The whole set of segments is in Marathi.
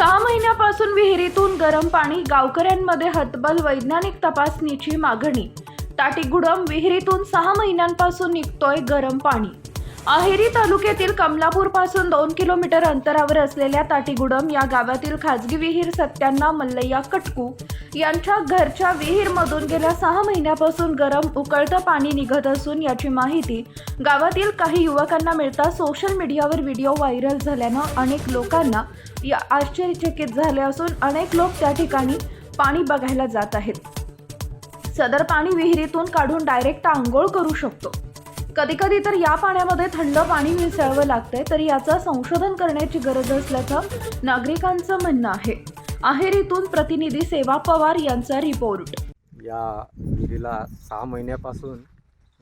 सहा महिन्यापासून विहिरीतून गरम पाणी गावकऱ्यांमध्ये हतबल वैज्ञानिक तपासणीची मागणी. ताटीगुडम विहिरीतून सहा महिन्यांपासून निघतोय गरम पाणी. अहेरी तालुक्यातील कमलापूरपासून दोन किलोमीटर अंतरावर असलेल्या ताटीगुडम या गावातील खाजगी विहीर सत्यांना मल्लय्या कटकू यांच्या घरच्या विहीरमधून गेल्या सहा महिन्यापासून गरम उकळतं पाणी निघत असून याची माहिती गावातील काही युवकांना मिळता सोशल मीडियावर व्हिडिओ व्हायरल झाल्यानं अनेक लोकांना या आश्चर्यचकित झाले असून अनेक लोक त्या ठिकाणी पाणी बघायला जात आहेत. सदर पाणी विहिरीतून काढून डायरेक्ट आंघोळ करू शकतो. कधी कधी तर या पाण्यामध्ये थंड पाणी मिसळावं लागतंय तर याचं संशोधन करण्याची गरज असल्याचं नागरिकांचं म्हणणं आहे. अहेरीतून प्रतिनिधी सेवा पवार यांचा रिपोर्ट या विहिरीला सहा महिन्यापासून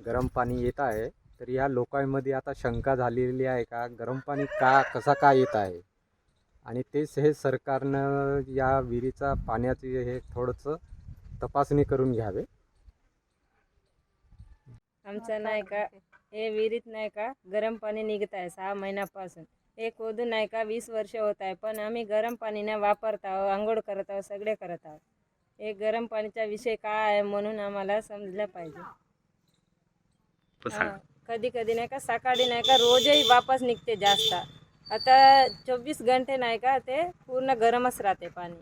गरम पाणी येत आहे. तर या लोकांमध्ये आता शंका झालेली आहे का? गरम पाणी का कसा का येत आहे? आणि तेच हे सरकारनं या विहिरीचा पाण्याचे हे थोडंसं तपासणी करून घ्यावे. आमचं नाही का? हे विहिरीत नाही का? गरम पाणी निघत आहे सहा महिन्यापासून. खोदून नाही का वीस वर्ष होत आहे. पण आम्ही गरम पाणी नाही वापरत आहोत आंघोळ करत आहोत सगळे करत आहोत. हे गरम पाणीचा विषय काय आहे म्हणून आम्हाला समजलं पाहिजे. कधी कधी नाही का सकाळी नाही का रोजही वापस निघते जास्त. आता चोवीस घंटे नाही का ते पूर्ण गरमच राहते पाणी.